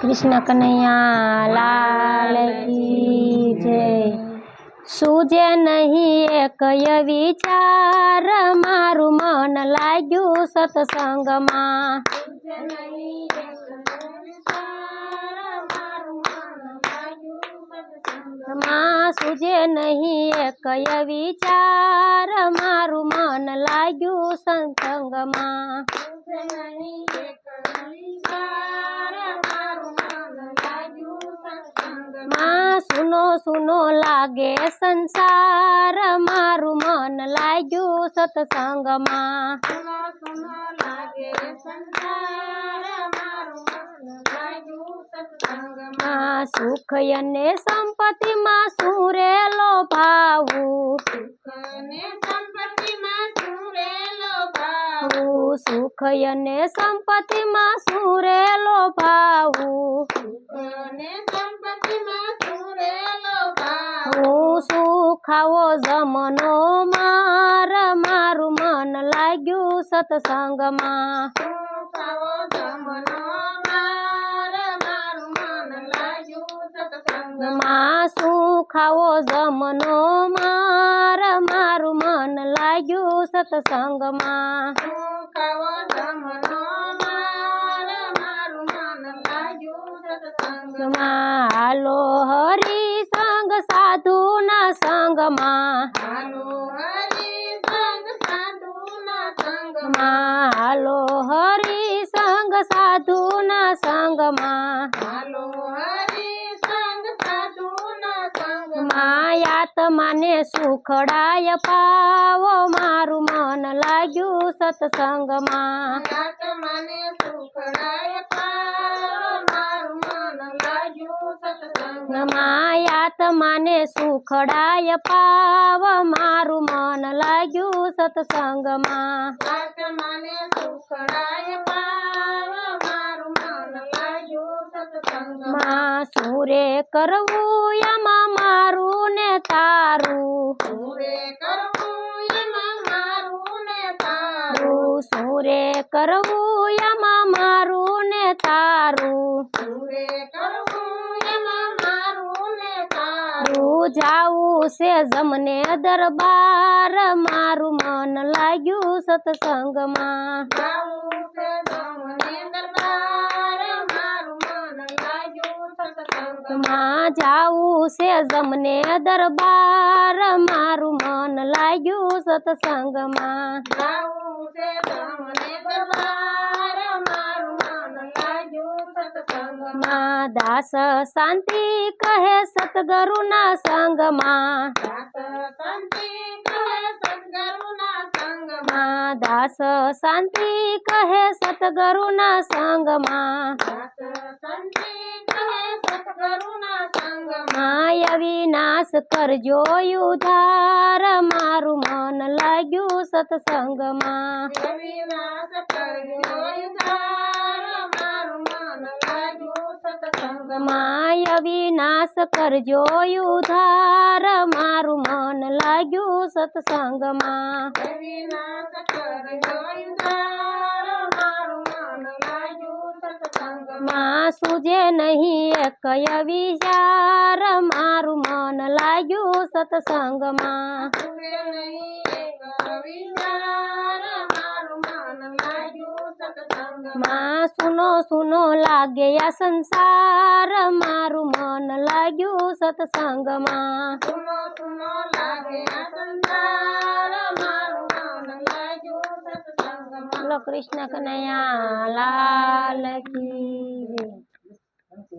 કૃષ્ણ કનૈયા લાલ કી જય સૂજે નહીં એકય વિચાર મારું મન લાગ્યું સત્સંગમાં માં સૂજે નહીં એકય વિચાર મારું મન લાગ્યું સત્સંગમાં સુનો સુનો લાગે સંસાર મારું મન લાગ્યું સત્સંગમાં. સુખ અને સંપત્તિમાં સુરેલો ભાવું? હું સુખ અને સંપત્તિમાં સુરેલો ભાવું. હું સુખાવો જમનો માર મારું મન લાગ્યું સત્સંગમાં. માં સુખાવો જમનો લાગ્યું સત્સંગમાં સંગમાં. હાલો હરી સંગ સાધુના સંગમાં. માં હાલો હરી સંગ સાધુના સંગમાં. માયાત્માને સુખડાય પાવો મારું મન લાગ્યું સત્સંગમાં માયાત્માને સુખડાય પાવ મારું મન લાગ્યું સત્સંગમાં માં સુરે કરવું એમાં મારું ને તારું. સુરે કરવું એમાં મારું ને તારું. તું જાવું છે જમને દરબાર મારું મન લાગ્યું સત્સંગમાં. માં જાવું છે જમને દરબાર મારું મન લાગ્યું સત્સંગમાં માં દાસ શાંતિ કહે સતગરુના સંગમાં માં દાસ શાંતિ કહે સતગરુના સંગમાં માય વિનાશ કરજો ઉધાર મારું મન લાગ્યું સત્સંગમાં. માયા વિનાશ કરજો ઉધાર મારું મન લાગ્યું સત્સંગમાં. માં સુજે નહીં એકય વિચાર મારું મન લાગ્યું સત્સંગમાં માં સુનો સુનો લાગે આ સંસાર મારું મન લાગ્યું સત્સંગમાં બોલો કૃષ્ણ કનૈયા લાલ કી જય.